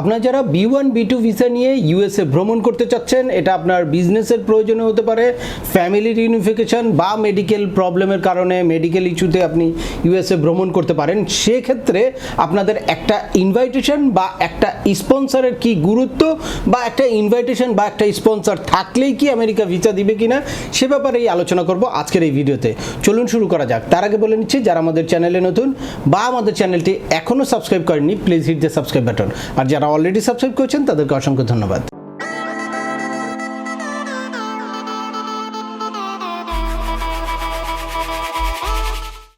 আপনারা যারা B one B two visa নিয়ে ইউএসএ ভ্রমণ করতে চাচ্ছেন, এটা আপনার বিজনেসের প্রয়োজনে হতে পারে ফ্যামিলির ইউনিফিকেশন বা মেডিকেল প্রবলেমের কারণে মেডিকেল ইস্যুতে আপনি ইউএসএ ভ্রমণ করতে পারেন, সেক্ষেত্রে আপনাদের একটা ইনভাইটেশন বা একটা স্পন্সরের কি গুরুত্ব বা একটা ইনভাইটেশন বা একটা স্পন্সর থাকলেই কি আমেরিকা ভিসা দিবে কি না সে ব্যাপারেই আলোচনা করব আজকের এই ভিডিওতে। চলুন শুরু করা যাক। তার আগে বলে নিচ্ছি, যারা আমাদের চ্যানেলে নতুন বা আমাদের চ্যানেলটি এখনও সাবস্ক্রাইব করেননি please hit the subscribe button আর যারা অলরেডি সাবস্ক্রাইব করছেন তাদেরকে অসংখ্য ধন্যবাদ।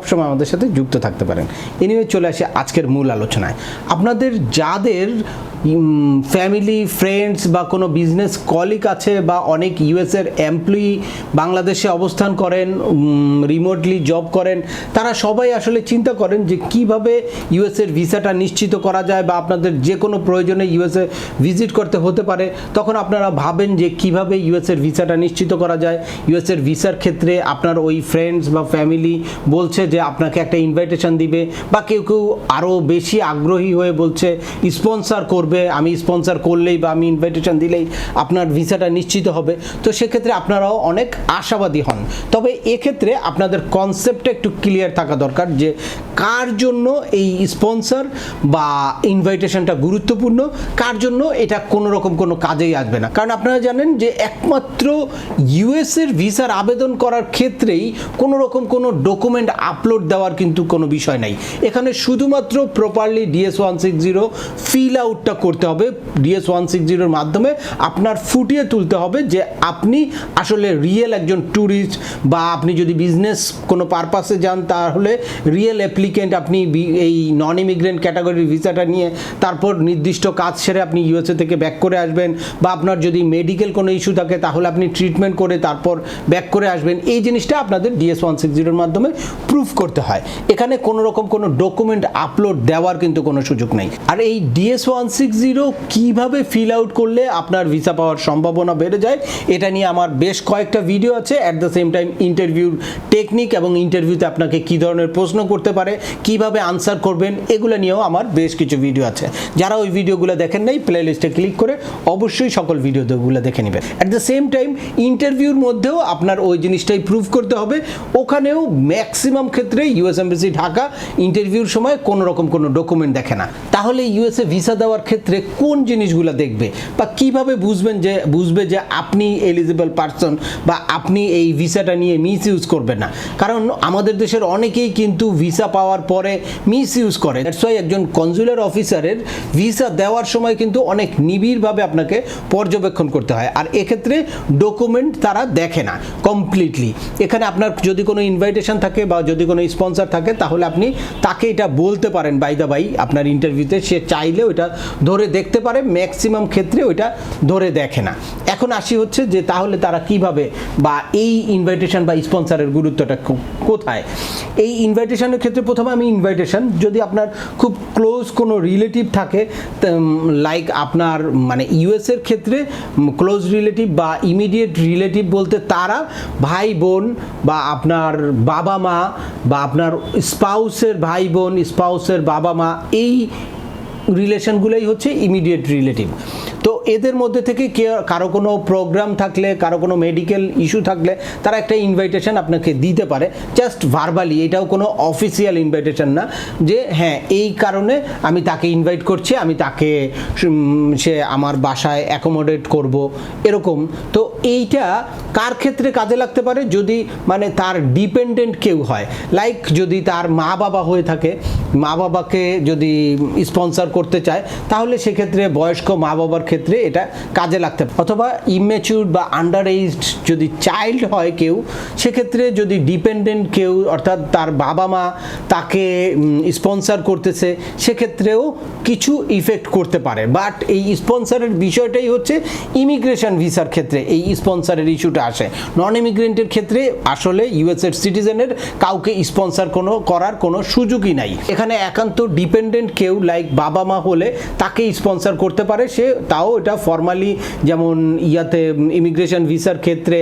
সবসময় আমাদের সাথে যুক্ত থাকতে পারেন। এনিওয়ে চলে আসে আজকের মূল আলোচনায়। আপনাদের যাদের ফ্যামিলি ফ্রেন্ডস বা কোনো বিজনেস কলিক আছে বা অনেক ইউএসের এমপ্লয়ি বাংলাদেশে অবস্থান করেন রিমোটলি জব করেন, তারা সবাই আসলে চিন্তা করেন যে কীভাবে ইউএসের ভিসাটা নিশ্চিত করা যায় বা আপনাদের যে কোনো প্রয়োজনে ইউএসএ ভিজিট করতে হতে পারে। তখন আপনারা ভাবেন যে কীভাবে ইউএসের ভিসাটা নিশ্চিত করা যায়। ইউএসের ভিসার ক্ষেত্রে আপনার ওই ফ্রেন্ডস বা ফ্যামিলি বলছে যে আপনাকে একটা ইনভাইটেশন দিবে বা কেউ কেউ আরও বেশি আগ্রহী হয়ে বলছে স্পন্সার করবে, আমি স্পন্সার করলেই বা আমি ইনভাইটেশন দিলেই আপনার ভিসাটা নিশ্চিত হবে। তো সেক্ষেত্রে আপনারাও অনেক আশাবাদী হন। তবে এক্ষেত্রে আপনাদের কনসেপ্টটা একটু ক্লিয়ার থাকা দরকার যে কার জন্য এই স্পন্সর বা ইনভাইটেশনটা গুরুত্বপূর্ণ, কার জন্য এটা কোনো রকম কোনো কাজেই আসবে না। কারণ আপনারা জানেন যে একমাত্র ইউএসের ভিসার আবেদন করার ক্ষেত্রেই কোনো রকম কোনো ডকুমেন্ট আপলোড দেওয়ার কিন্তু কোনো বিষয় নাই। এখানে শুধুমাত্র properly DS one six zero fill আউটটা করতে হবে। ডিএস ওয়ান সিক্স জিরোর মাধ্যমে আপনার ফুটিয়ে তুলতে হবে যে আপনি আসলে রিয়েল একজন ট্যুরিস্ট বা আপনি যদি বিজনেস কোনো পারপাসে যান, তাহলে রিয়েল অ্যাপ্লিকেন্ট আপনি এই নন ইমিগ্রেন্ট ক্যাটাগরির ভিসাটা নিয়ে তারপর নির্দিষ্ট কাজ সেরে আপনি ইউএসএ থেকে ব্যাক করে আসবেন বা আপনার যদি মেডিকেল কোনো ইস্যু থাকে, তাহলে আপনি ট্রিটমেন্ট করে তারপর ব্যাক করে আসবেন। এই জিনিসটা আপনাদের ডিএস ওয়ান সিক্স জিরোর মাধ্যমে প্রুফ করতে হয়। এখানে কোনো রকম কোনো ডকুমেন্ট আপলোড দেওয়ার কিন্তু কোনো সুযোগ নেই। আর এই ডিএস ওয়ান সিক্স জিরো কীভাবে ফিল আউট করলে আপনার ভিসা পাওয়ার সম্ভাবনা বেড়ে যায়, এটা নিয়ে আমার বেশ কয়েকটা ভিডিও আছে। অ্যাট দ্য সেম টাইম ইন্টারভিউর টেকনিক এবং ইন্টারভিউতে আপনাকে কী ধরনের প্রশ্ন করতে পারে, কীভাবে আনসার করবেন, এগুলো নিয়েও আমার বেশ কিছু ভিডিও আছে। যারা ওই ভিডিওগুলো দেখেন নাই প্লে লিস্টে ক্লিক করে অবশ্যই সকল ভিডিওগুলো দেখে নেবেন। অ্যাট দ্য সেম টাইম ইন্টারভিউর মধ্যেও আপনার ওই জিনিসটাই প্রুভ করতে হবে। ওখানেও ম্যাক্সিমাম ক্ষেত্রে ইউএস এমবেসি ঢাকা ইন্টারভিউর সময় কোনো রকম কোনো ডকুমেন্ট দেখে না। তাহলে ইউএসএ ভিসা দেওয়ার ক্ষেত্রে কোন জিনিসগুলো দেখবে? বা কীভাবে বুঝবেন যে, বুঝবে যে আপনি এলিজিবল পারসন বা আপনি এই ভিসাটা নিয়ে মিস ইউজ করবেন না? কারণ আমাদের দেশের অনেকেই কিন্তু ভিসা পাওয়ার পরে মিস ইউজ করে। দ্যাটস ওয়াই একজন কনজুলার অফিসারের ভিসা দেওয়ার সময় কিন্তু অনেক নিবিড়ভাবে আপনাকে পর্যবেক্ষণ করতে হয়। আর এক্ষেত্রে ডকুমেন্ট তারা দেখে না কমপ্লিটলি এখানে আপনার যদি কোনো ইনভাইটেশন থাকে বা যদি কোনো স্পন্সর থাকে, তাহলে আপনি তাকে এটা বলতে পারেন বাই দা বাই আপনার ইন্টারভিউতে সে চাইলে ওইটা ধরে দেখতে পারে ম্যাক্সিমাম ক্ষেত্রে ওইটা ধরে দেখে না। এখন আসি হচ্ছে যে, তাহলে তারা কীভাবে বা এই ইনভাইটেশন বা স্পন্সরের গুরুত্বটা কোথায়? এই ইনভাইটেশনের ক্ষেত্রে প্রথমে আমি ইনভাইটেশন যদি আপনার খুব ক্লোজ কোনো রিলেটিভ থাকে লাইক আপনার মানে ইউএসের ক্ষেত্রে ক্লোজ রিলেটিভ বা ইমিডিয়েট রিলেটিভ বলতে তারা, ভাই, বোন বা আপনার বাবা মা বা আপনার স্পাউসের ভাই বোন স্পাউসের বাবা মা এই রিলেশনগুলোই হচ্ছে ইমিডিয়েট রিলেটিভ তো এদের মধ্যে থেকে কে, কারও কোনো প্রোগ্রাম থাকলে, কারও কোনো মেডিকেল ইস্যু থাকলে, তারা একটা ইনভাইটেশন আপনাকে দিতে পারে। জাস্ট ভার্বালি এটাও কোনো অফিসিয়াল ইনভাইটেশন না যে হ্যাঁ এই কারণে আমি তাকে ইনভাইট করছি, আমি তাকে সে আমার বাসায় অ্যাকোমোডেট করব, এরকম। তো এইটা কার ক্ষেত্রে কাজে লাগতে পারে? যদি মানে তার ডিপেন্ডেন্ট কেউ হয় লাইক যদি তার মা বাবা হয়ে থাকে মা বাবাকে যদি স্পন্সর করতে চায়, তাহলে সেক্ষেত্রে বয়স্ক মা বাবার ক্ষেত্রে এটা কাজে লাগতে পারে। অথবা ইমেচিউর বা আন্ডার এজড যদি চাইল্ড হয় কেউ, সেক্ষেত্রে যদি ডিপেন্ডেন্ট কেউ, অর্থাৎ তার বাবা মা তাকে স্পন্সার করতেছে, সেক্ষেত্রেও কিছু ইফেক্ট করতে পারে। বাট এই স্পন্সারের বিষয়টাই হচ্ছে ইমিগ্রেশন ভিসার ক্ষেত্রে এই স্পন্সারের ইস্যুটা আসে। নন ইমিগ্রেন্টের ক্ষেত্রে আসলে ইউএসএর সিটিজেনের কাউকে স্পন্সার কোনো, করার কোনো সুযোগই নাই। এখানে একান্ত ডিপেন্ডেন্ট কেউ লাইক বাবা মা হলে তাকে স্পন্সার করতে পারে, সে তাও এটা ফর্মালি যেমন ইয়াতে ইমিগ্রেশন ভিসার ক্ষেত্রে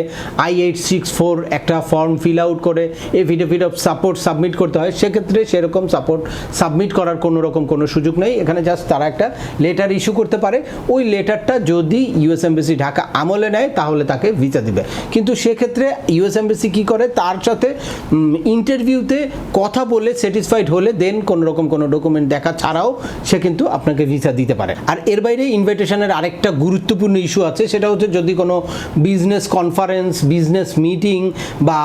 আই এইট সিক্স ফোর একটা ফর্ম ফিল আউট করে এফিডেভিট অফ সাপোর্ট সাবমিট করতে হয়। সেক্ষেত্রে সেরকম সাপোর্ট সাবমিট করার কোনো রকম কোনো সুযোগ নেই। এখানে জাস্ট তারা একটা লেটার ইস্যু করতে পারে। ওই লেটারটা যদি ইউএস এমবেসি ঢাকা আমলে নেয়, তাহলে তাকে ভিসা দিবে। কিন্তু সেক্ষেত্রে ইউএস এমবেসি কী করে? তার সাথে ইন্টারভিউতে কথা বলে স্যাটিসফাইড হলে দেন কোনো রকম কোনো ডকুমেন্ট দেখা ছাড়াও সে কিন্তু আপনাকে ভিসা দিতে পারে। আর এর বাইরে ইনভাইটেশনের আরেকটা গুরুত্বপূর্ণ ইস্যু আছে, সেটা হচ্ছে যদি কোনো বিজনেস কনফারেন্স বিজনেস মিটিং বা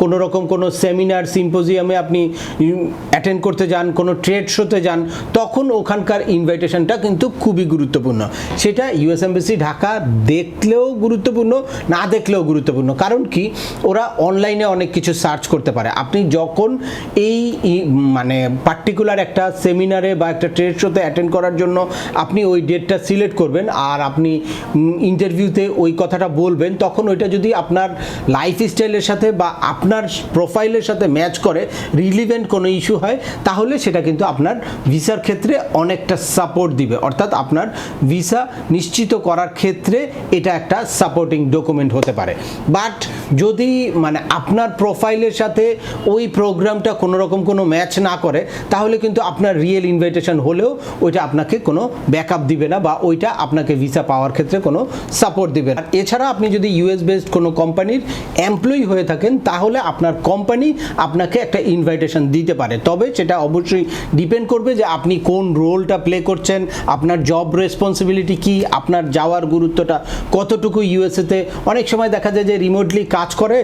কোনো রকম কোনো সেমিনার সিম্পোজিয়ামে আপনি অ্যাটেন্ড করতে যান, কোনো ট্রেড শোতে যান, তখন ওখানকার ইনভাইটেশনটা কিন্তু খুবই গুরুত্বপূর্ণ। সেটা ইউএস এমবেসি ঢাকা দেখলেও গুরুত্বপূর্ণ, না দেখলেও গুরুত্বপূর্ণ। কারণ কি? ওরা অনলাইনে অনেক কিছু সার্চ করতে পারে। আপনি যখন এই মানে পার্টিকুলার একটা সেমিনারে বা একটা ট্রেড শোতে অ্যাটেন্ড করার জন্য আপনি ওই ডেটটা সিলেক্ট করবেন আর আপনি ইন্টারভিউতে ওই কথাটা বলবেন, তখন ওইটা যদি আপনার লাইফ স্টাইলের সাথে বা আপনার প্রোফাইলের সাথে ম্যাচ করে রিলিভেন্ট কোনো ইস্যু হয়, তাহলে সেটা কিন্তু আপনার ভিসার ক্ষেত্রে অনেকটা সাপোর্ট দিবে। অর্থাৎ আপনার ভিসা নিশ্চিত করার ক্ষেত্রে এটা একটা সাপোর্টিং ডকুমেন্ট হতে পারে। বাট যদি মানে আপনার প্রোফাইলের সাথে ওই প্রোগ্রামটা কোনো রকম কোনো ম্যাচ না করে, তাহলে কিন্তু আপনার রিয়েল ইনভাইটেশন হলেও ওইটা আপনাকে কোনো ব্যাকআপ দিবে না বা ওইটা আপনাকে ভিসা পাওয়ার ক্ষেত্রে কোনো সাপোর্ট দিবে আর এছাড়া আপনি যদি ইউএস বেসড কোনো কোম্পানির এমপ্লয়ি হয়ে থাকেন, তাহলে আপনার কোম্পানি আপনাকে একটা ইনভাইটেশন দিতে পারে। তবে সেটা অবশ্যই ডিপেন্ড করবে যে আপনি কোন রোলটা প্লে করছেন, আপনার জব রেসপন্সিবিলিটি কি, আপনার যাওয়ার গুরুত্বটা কতটুকু ইউএসএতে অনেক সময় দেখা যায় যে রিমোটলি কাজ করে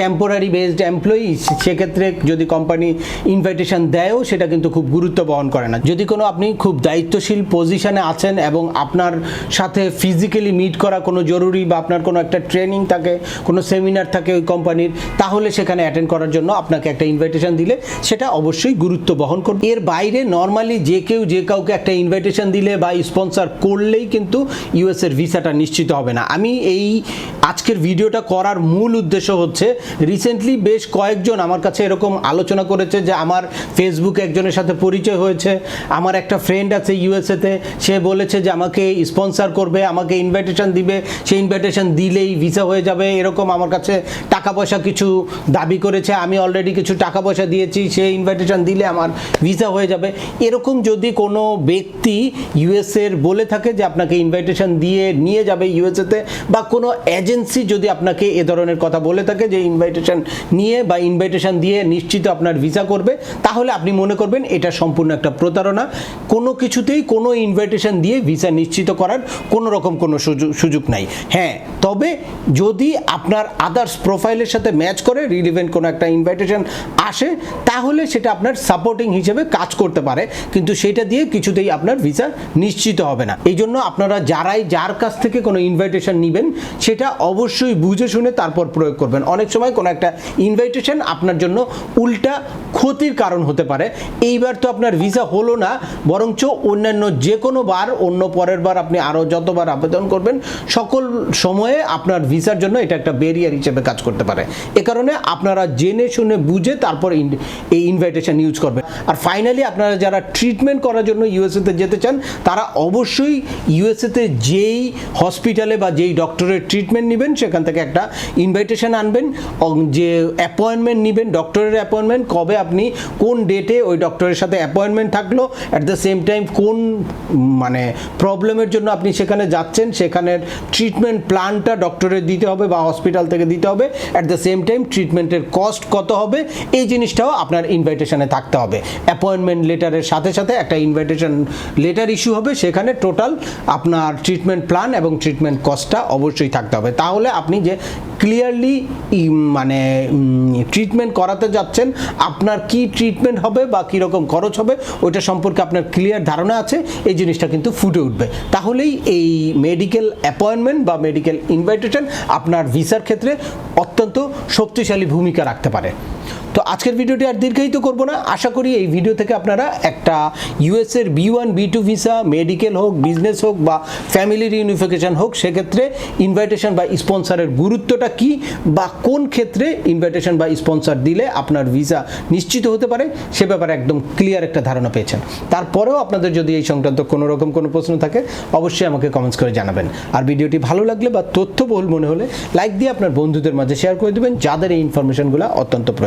টেম্পোরারি বেসড এমপ্লয়ি সেক্ষেত্রে যদি কোম্পানি ইনভাইটেশন দেয়ও, সেটা কিন্তু খুব গুরুত্ব বহন করে না। যদি কোনো আপনি খুব দায়িত্বশীল পজিশনে আছেন এবং আপনার সাথে ফিজিক্যালি মিট করা কোনো জরুরি বা আপনার কোনো একটা ট্রেনিং থাকে, কোনো সেমিনার থাকে ওই কোম্পানির তাহলে সেখানে অ্যাটেন্ড করার জন্য আপনাকে একটা ইনভাইটেশন দিলে, সেটা অবশ্যই গুরুত্ব বহন করবে। এর বাইরে নর্মালি যে কেউ, যে কাউকে একটা ইনভাইটেশন দিলে বা স্পন্সর করলেই কিন্তু ইউএসের ভিসাটা নিশ্চিত হবে না। আমি এই আজকের ভিডিওটা করার মূল উদ্দেশ্য হচ্ছে রিসেন্টলি বেশ কয়েকজন আমার কাছে এরকম আলোচনা করেছে যে আমার ফেসবুকে একজনের সাথে পরিচয় হয়েছে, আমার একটা ফ্রেন্ড আছে ইউএসএতে সে বলেছে যে আমাকে স্পন্সর করবে, আমাকে ইনভাইটেশন দিবে, সেই ইনভাইটেশন দিলেই ভিসা হয়ে যাবে, এরকম আমার কাছে টাকা পয়সা কিছু দাবি করেছে, আমি অলরেডি কিছু টাকা পয়সা দিয়েছি, সেই ইনভাইটেশন দিলে আমার ভিসা হয়ে যাবে। এরকম যদি কোনো ব্যক্তি ইউএসএর বলে থাকে যে আপনাকে ইনভাইটেশন দিয়ে নিয়ে যাবে ইউএসএতে বা কোনো এজেন্সি যদি আপনাকে এ ধরনের কথা বলে থাকে যে ইনভাইটেশন নিয়ে বা ইনভাইটেশন দিয়ে নিশ্চিত আপনার ভিসা করবে, তাহলে আপনি মনে করবেন এটা সম্পূর্ণ একটা প্রতারণা। কোনো কিছুতেই কোনো ইনভাইটেশন দিয়ে ভিসা নিশ্চিত করার কোনো রকম কোনো সুযোগ নাই। হ্যাঁ তবে যদি আপনার আদার্স প্রোফাইলের সাথে ম্যাচ করে রিলিভেন্ট কোনো একটা ইনভাইটেশন আসে, তাহলে সেটা আপনার সাপোর্টিং হিসেবে কাজ করতে পারে। কিন্তু সেটা দিয়ে কিছুতেই আপনার ভিসা নিশ্চিত হবে না। এই জন্য আপনারা যারাই যার কাছ থেকে কোনো ইনভাইটেশন নেবেন, সেটা অবশ্যই বুঝে শুনে তারপর প্রয়োগ করবেন। অনেক সময় কোনো একটা ইনভাইটেশন আপনার জন্য উল্টা ক্ষতির কারণ হতে পারে। এইবার তো আপনার ভিসা হলো না, বরঞ্চ অন্যান্য যে কোনো বার অন্য পরের বার আপনি আরও যতবার আবেদন করবেন, সকল সময়ে আপনার ভিসার জন্য এটা একটা ব্যারিয়ার হিসেবে কাজ করতে পারে। এ কারণে আপনারা জেনে শুনে বুঝে তারপর এই ইনভাইটেশন ইউজ করবেন। আর ফাইনালি আপনারা যারা ট্রিটমেন্ট করার জন্য ইউএসএতে যেতে চান, তারা অবশ্যই ইউএসএতে যেই হসপিটালে বা যেই ডক্টরের ট্রিটমেন্ট নেবেন, সেখান থেকে একটা ইনভাইটেশন আনবেন যে অ্যাপয়েন্টমেন্ট নেবেন ডক্টরের অ্যাপয়েন্টমেন্ট কবে আপনি কোন ডেটে ওই ডক্টরের সাথে অ্যাপয়েন্টমেন্ট থাকল অ্যাট দ্য সেম টাইম কোন মানে প্রবলেমের জন্য আপনি সেখানে যাচ্ছেন, সেখানের ট্রিটমেন্ট প্ল্যানটা ডক্টরের দিতে হবে বা হসপিটাল থেকে দিতে হবে। অ্যাট দ্য সেম টাইম ট্রিটমেন্টের কস্ট কত হবে? এই জিনিসটাও আপনার ইনভাইটেশনে থাকতে হবে। অ্যাপয়েন্টমেন্ট লেটারের সাথে সাথে একটা ইনভাইটেশন লেটার ইস্যু হবে, সেখানে টোটাল আপনার ট্রিটমেন্ট প্ল্যান এবং ট্রিটমেন্ট কস্টটা অবশ্যই থাকতে হবে। তাহলে আপনি যে ক্লিয়ারলি মানে ট্রিটমেন্ট করাতে যাচ্ছেন, আপনার কি ট্রিটমেন্ট হবে বা কীরকম খরচ হবে, ওইটা সম্পর্কে আপনার ক্লিয়ার ধারণা আছে। এই জিনিসটা কিন্তু ফুটে উঠবে। তাহলেই এই মেডিকেল অ্যাপয়েন্টমেন্ট বা মেডিকেল ইনভাইটেশন আপনার ভিসার ক্ষেত্রে অত্যন্ত শক্তিশালী ভূমিকা রাখতে পারে। তো আজকের ভিডিওটি আর দীর্ঘায়িত করব না। আশা করি এই ভিডিও থেকে আপনারা একটা ইউএসের B one B two visa medical হোক বিজনেস হোক বা ফ্যামিলি রিউনিফিকেশন হোক, সেক্ষেত্রে ইনভাইটেশন বা স্পন্সরের গুরুত্বটা কি বা কোন ক্ষেত্রে ইনভাইটেশন বা স্পন্সর দিলে আপনার ভিসা নিশ্চিত হতে পারে, সে ব্যাপারে একদম ক্লিয়ার একটা ধারণা পেয়েছেন। তারপরেও আপনাদের যদি এই সংক্রান্ত কোনো রকম কোনো প্রশ্ন থাকে, অবশ্যই আমাকে কমেন্টস করে জানাবেন। আর ভিডিওটি ভালো লাগলে বা তথ্যবহুল মনে হলে লাইক দিয়ে আপনার বন্ধুদের মাঝে শেয়ার করে দেবেন, যাদের এই ইনফরমেশনগুলো অত্যন্ত